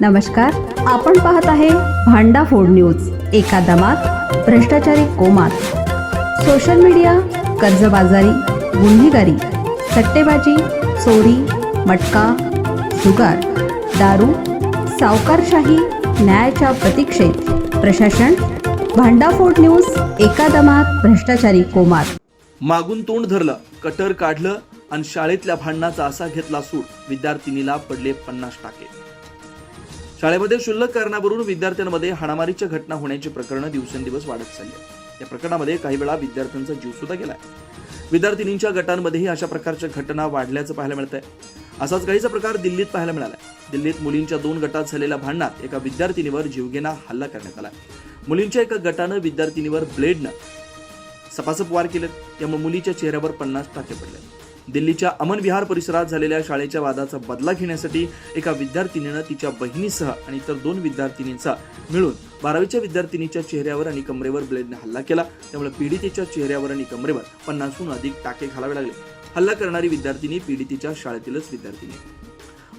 नमस्कार आपण पाहत आहे भांडा फोड न्यूज एका दमात भ्रष्टाचारी कोमात. सोशल मीडिया कर्जबाजारी गुन्हेगारी सट्टेबाजी चोरी मटका जुगार दारू सावकारशाही न्यायाच्या प्रतीक्षेत. प्रशासन भांडाफोड न्यूज एका दमात भ्रष्टाचारी कोमात. मागून तोंड धरलं कटर काढलं आणि शाळेतल्या भांडणाचा असा घेतला सूट. विद्यार्थिनीला पडले पन्नास टाके. शाळेमध्ये क्षुल्लक कारणावरून विद्यार्थ्यांमध्ये हाणामारीच्या घटना होण्याची प्रकरणं दिवसेंदिवस वाढत चालली या प्रकरणामध्ये काही वेळा विद्यार्थ्यांचा जीव सुद्धा गेलाय विद्यार्थिनींच्या गटांमध्येही अशा प्रकारच्या घटना वाढल्याचं पाहायला मिळत आहे असाच काहीचा प्रकार दिल्लीत पाहायला मिळालाय. दिल्लीत मुलींच्या दोन गटात झालेल्या भांडणात एका विद्यार्थिनीवर जीवघेणा हल्ला करण्यात आला मुलींच्या एका गटानं विद्यार्थिनीवर ब्लेडनं सपासप वार केलेत त्यामुळे मुलीच्या चेहऱ्यावर पन्नास टाके पडले. दिल्लीच्या अमन विहार परिसरात झालेल्या शाळेच्या वादाचा बदला घेण्यासाठी एका विद्यार्थिनीनं तिच्या बहिणीसह आणि इतर दोन विद्यार्थिनींचा मिळून बारावीच्या विद्यार्थिनीच्या चेहऱ्यावर आणि कमरेवर ब्लेडने हल्ला केला. त्यामुळे पीडितेच्या चेहऱ्यावर आणि कमरेवर पन्नासहून अधिक टाके घालावे लागले. हल्ला करणारी विद्यार्थिनी पीडितेच्या शाळेतीलच विद्यार्थिनी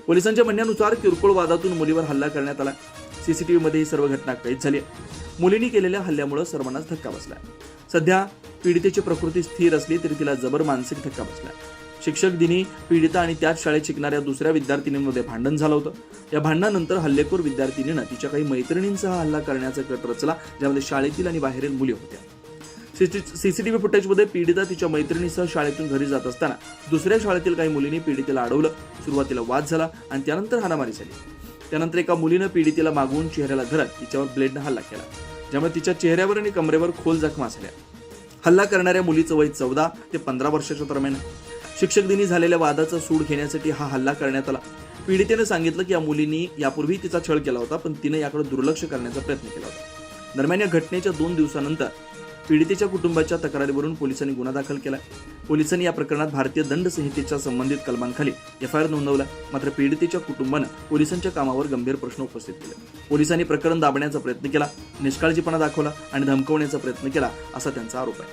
पोलिसांच्या म्हणण्यानुसार किरकोळ वादातून मुलीवर हल्ला करण्यात आला. सीसीटीव्हीमध्ये ही सर्व घटना कैद झाली आहे. मुलींनी केलेल्या हल्ल्यामुळे सर्वांनाच धक्का बसला सध्या पीडितेची प्रकृती स्थिर असली तरी तिला जबर मानसिक धक्का बसला शिक्षक दिनी पीडिता आणि त्याच शाळेत शिकणाऱ्या दुसऱ्या विद्यार्थिनींमध्ये भांडण झालं होतं. या भांडणानंतर हल्लेखोर विद्यार्थिनीनं तिच्या काही मैत्रिणींसह हल्ला करण्याचा कट रचला ज्यामध्ये शाळेतील आणि बाहेरील मुली होत्या. सीसीटीव्ही फुटेजमध्ये पीडिता तिच्या मैत्रिणीसह शाळेतून घरी जात असताना दुसऱ्या शाळेतील काही मुलींनी पीडितेला अडवलं. सुरुवातीला वाद झाला आणि त्यानंतर हाणामारी झाली. त्यानंतर एका मुलीनं पीडितेला मागवून चेहऱ्याला धरत तिच्यावर ब्लेडनं हल्ला केला ज्यामुळे तिच्या चेहऱ्यावर आणि कमरेवर खोल जखमा झाल्या. हल्ला करणाऱ्या मुलीचं वय चौदा ते पंधरा वर्षाच्या दरम्यान शिक्षक दिनी झालेल्या वादाचा सूड घेण्यासाठी हा हल्ला करण्यात आला. पीडितेनं सांगितलं की या मुलींनी यापूर्वी तिचा छळ केला होता पण तिने याकडे दुर्लक्ष करण्याचा प्रयत्न केला होता. दरम्यान या घटनेच्या दोन दिवसानंतर पीडितेच्या कुटुंबाच्या तक्रारीवरून पोलिसांनी गुन्हा दाखल केला. पोलिसांनी या प्रकरणात भारतीय दंड संहितेच्या संबंधित कलमांखाली एफ आय आर नोंदवला. मात्र पीडितेच्या कुटुंबानं पोलिसांच्या कामावर गंभीर प्रश्न उपस्थित केले. पोलिसांनी प्रकरण दाबण्याचा प्रयत्न केला निष्काळजीपणा दाखवला आणि धमकवण्याचा प्रयत्न केला असा त्यांचा आरोप आहे.